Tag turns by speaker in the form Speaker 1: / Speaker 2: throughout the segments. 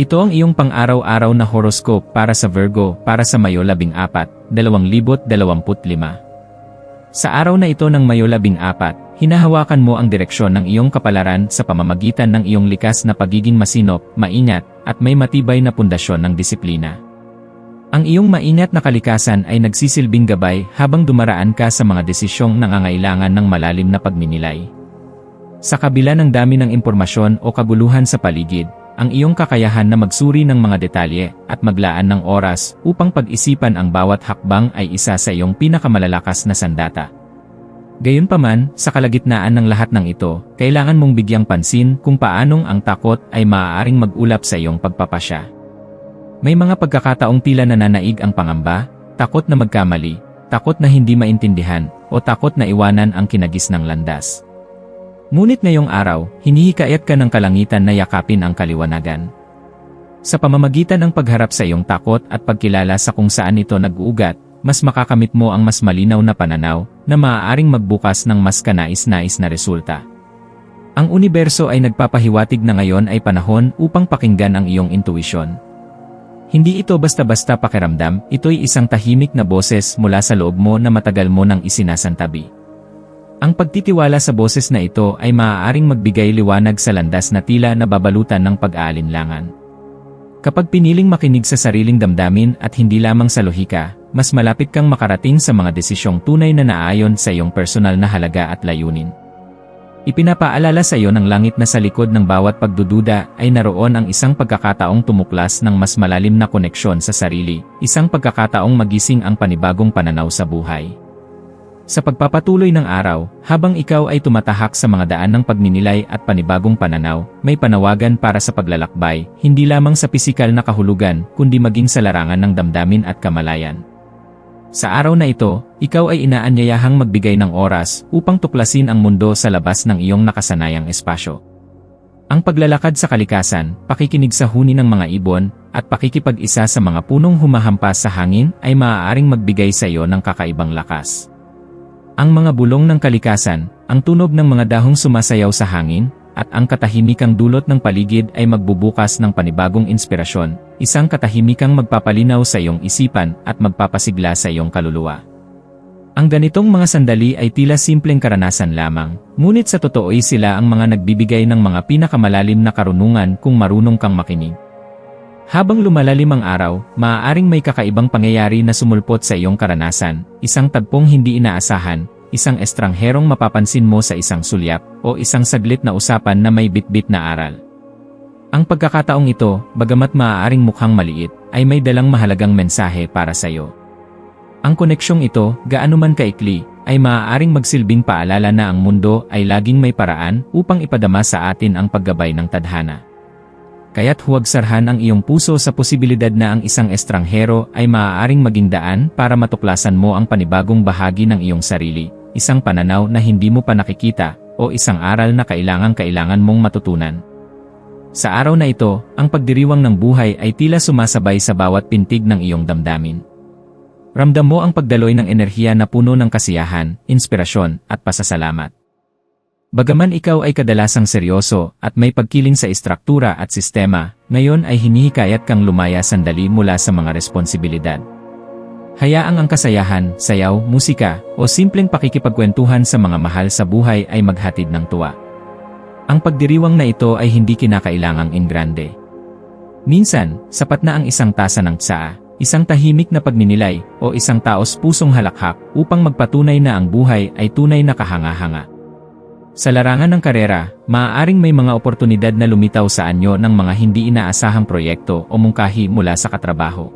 Speaker 1: Ito ang iyong pang-araw-araw na horoscope para sa Virgo para sa Mayo 14, 2025. Sa araw na ito ng Mayo 14, hinahawakan mo ang direksyon ng iyong kapalaran sa pamamagitan ng iyong likas na pagiging masinop, maingat, at may matibay na pundasyon ng disiplina. Ang iyong maingat na kalikasan ay nagsisilbing gabay habang dumaraan ka sa mga desisyong nangangailangan ng malalim na pagninilay. Sa kabila ng dami ng impormasyon o kabuluhan sa paligid, ang iyong kakayahan na magsuri ng mga detalye at maglaan ng oras upang pag-isipan ang bawat hakbang ay isa sa iyong pinakamalalakas na sandata. Gayunpaman, sa kalagitnaan ng lahat ng ito, kailangan mong bigyang pansin kung paanong ang takot ay maaaring mag-ulap sa iyong pagpapasya. May mga pagkakataong tila nananaig ang pangamba, takot na magkamali, takot na hindi maintindihan, o takot na iwanan ang kinagis ng landas. Ngunit ngayong araw, hinihikayat ka ng kalangitan na yakapin ang kaliwanagan. Sa pamamagitan ng pagharap sa iyong takot at pagkilala sa kung saan ito nag-uugat, mas makakamit mo ang mas malinaw na pananaw na maaaring magbukas ng mas kanais-nais na resulta. Ang universo ay nagpapahiwatig na ngayon ay panahon upang pakinggan ang iyong intuisyon. Hindi ito basta-basta pakiramdam, ito'y isang tahimik na boses mula sa loob mo na matagal mo nang isinasantabi. Ang pagtitiwala sa boses na ito ay maaaring magbigay liwanag sa landas na tila nababalutan ng pag-aalinlangan. Kapag piniling makinig sa sariling damdamin at hindi lamang sa lohika, mas malapit kang makarating sa mga desisyong tunay na naayon sa iyong personal na halaga at layunin. Ipinapaalala sa iyo ng langit na sa likod ng bawat pagdududa ay naroon ang isang pagkakataong tumuklas ng mas malalim na koneksyon sa sarili, isang pagkakataong magising ang panibagong pananaw sa buhay. Sa pagpapatuloy ng araw, habang ikaw ay tumatahak sa mga daan ng pagninilay at panibagong pananaw, may panawagan para sa paglalakbay, hindi lamang sa pisikal na kahulugan, kundi maging sa larangan ng damdamin at kamalayan. Sa araw na ito, ikaw ay inaanyayahang magbigay ng oras upang tuklasin ang mundo sa labas ng iyong nakasanayang espasyo. Ang paglalakad sa kalikasan, pakikinig sa huni ng mga ibon, at pakikipag-isa sa mga punong humahampas sa hangin ay maaaring magbigay sa iyo ng kakaibang lakas. Ang mga bulong ng kalikasan, ang tunog ng mga dahong sumasayaw sa hangin, at ang katahimikang dulot ng paligid ay magbubukas ng panibagong inspirasyon, isang katahimikang magpapalinaw sa iyong isipan at magpapasigla sa iyong kaluluwa. Ang ganitong mga sandali ay tila simpleng karanasan lamang, ngunit sa totoo ay sila ang mga nagbibigay ng mga pinakamalalim na karunungan kung marunong kang makinig. Habang lumalalim ang araw, maaaring may kakaibang pangyayari na sumulpot sa iyong karanasan, isang tagpong hindi inaasahan, isang estrangherong mapapansin mo sa isang sulyap, o isang saglit na usapan na may bitbit na aral. Ang pagkakataong ito, bagamat maaaring mukhang maliit, ay may dalang mahalagang mensahe para sa iyo. Ang koneksyong ito, gaano man kaikli, ay maaaring magsilbing paalala na ang mundo ay laging may paraan upang ipadama sa atin ang paggabay ng tadhana. Kaya't huwag sarhan ang iyong puso sa posibilidad na ang isang estranghero ay maaaring maging daan para matuklasan mo ang panibagong bahagi ng iyong sarili, isang pananaw na hindi mo pa nakikita, o isang aral na kailangang-kailangan mong matutunan. Sa araw na ito, ang pagdiriwang ng buhay ay tila sumasabay sa bawat pintig ng iyong damdamin. Ramdam mo ang pagdaloy ng enerhiya na puno ng kasiyahan, inspirasyon, at pasasalamat. Bagaman ikaw ay kadalasang seryoso at may pagkiling sa istruktura at sistema, ngayon ay hinihikayat kang lumaya sandali mula sa mga responsibilidad. Hayaang ang kasayahan, sayaw, musika, o simpleng pakikipagkwentuhan sa mga mahal sa buhay ay maghatid ng tuwa. Ang pagdiriwang na ito ay hindi kinakailangang ingrande. Minsan, sapat na ang isang tasa ng tsaa, isang tahimik na pagninilay, o isang taos pusong halakhak upang magpatunay na ang buhay ay tunay na kahanga-hanga. Sa larangan ng karera, maaaring may mga oportunidad na lumitaw sa anyo ng mga hindi inaasahang proyekto o mungkahi mula sa katrabaho.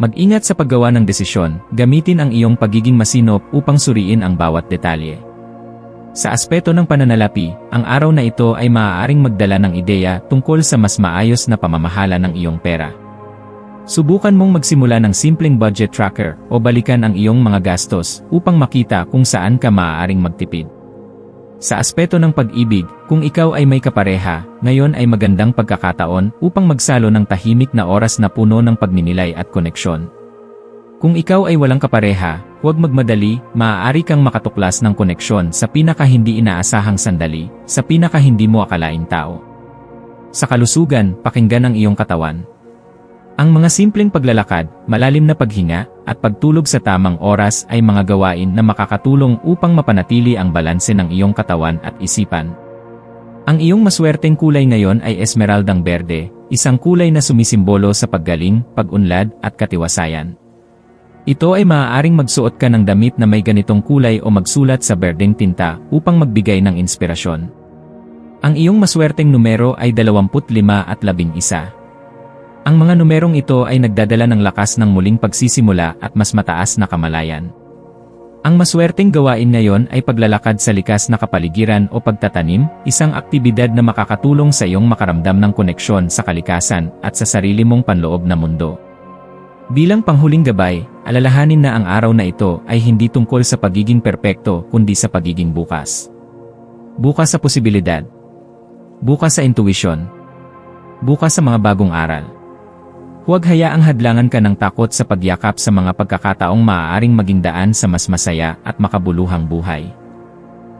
Speaker 1: Mag-ingat sa paggawa ng desisyon, gamitin ang iyong pagiging masinop upang suriin ang bawat detalye. Sa aspeto ng pananalapi, ang araw na ito ay maaaring magdala ng ideya tungkol sa mas maayos na pamamahala ng iyong pera. Subukan mong magsimula ng simpleng budget tracker o balikan ang iyong mga gastos upang makita kung saan ka maaaring magtipid. Sa aspeto ng pag-ibig, kung ikaw ay may kapareha, ngayon ay magandang pagkakataon upang magsalo ng tahimik na oras na puno ng pagninilay at koneksyon. Kung ikaw ay walang kapareha, huwag magmadali, maaari kang makatuklas ng koneksyon sa pinaka hindi inaasahang sandali, sa pinaka hindi mo akalaing tao. Sa kalusugan, pakinggan ang iyong katawan. Ang mga simpleng paglalakad, malalim na paghinga, at pagtulog sa tamang oras ay mga gawain na makakatulong upang mapanatili ang balanse ng iyong katawan at isipan. Ang iyong maswerteng kulay ngayon ay esmeraldang berde, isang kulay na sumisimbolo sa paggaling, pag-unlad, at katiwasayan. Ito ay maaaring magsuot ka ng damit na may ganitong kulay o magsulat sa berdeng tinta upang magbigay ng inspirasyon. Ang iyong maswerteng numero ay 25 at 11. Ang mga numerong ito ay nagdadala ng lakas ng muling pagsisimula at mas mataas na kamalayan. Ang maswerteng gawain ngayon ay paglalakad sa likas na kapaligiran o pagtatanim, isang aktibidad na makakatulong sa iyong makaramdam ng koneksyon sa kalikasan at sa sarili mong panloob na mundo. Bilang panghuling gabay, alalahanin na ang araw na ito ay hindi tungkol sa pagiging perpekto kundi sa pagiging bukas. Bukas sa posibilidad. Bukas sa intuition. Bukas sa mga bagong aral. Huwag hayaang hadlangan ka ng takot sa pagyakap sa mga pagkakataong maaaring maging daan sa mas masaya at makabuluhang buhay.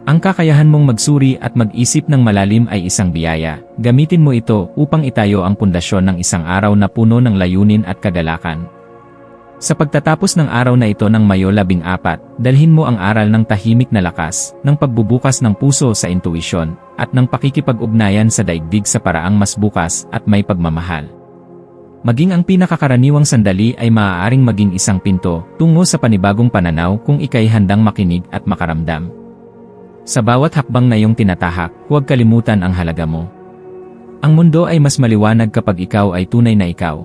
Speaker 1: Ang kakayahan mong magsuri at mag-isip ng malalim ay isang biyaya. Gamitin mo ito upang itayo ang pundasyon ng isang araw na puno ng layunin at kagalakan. Sa pagtatapos ng araw na ito ng Mayo 14, dalhin mo ang aral ng tahimik na lakas, ng pagbubukas ng puso sa intuisyon, at ng pakikipag-ugnayan sa daigdig sa paraang mas bukas at may pagmamahal. Maging ang pinakakaraniwang sandali ay maaaring maging isang pinto tungo sa panibagong pananaw kung ikay handang makinig at makaramdam. Sa bawat hakbang na iyong tinatahak, huwag kalimutan ang halaga mo. Ang mundo ay mas maliwanag kapag ikaw ay tunay na ikaw.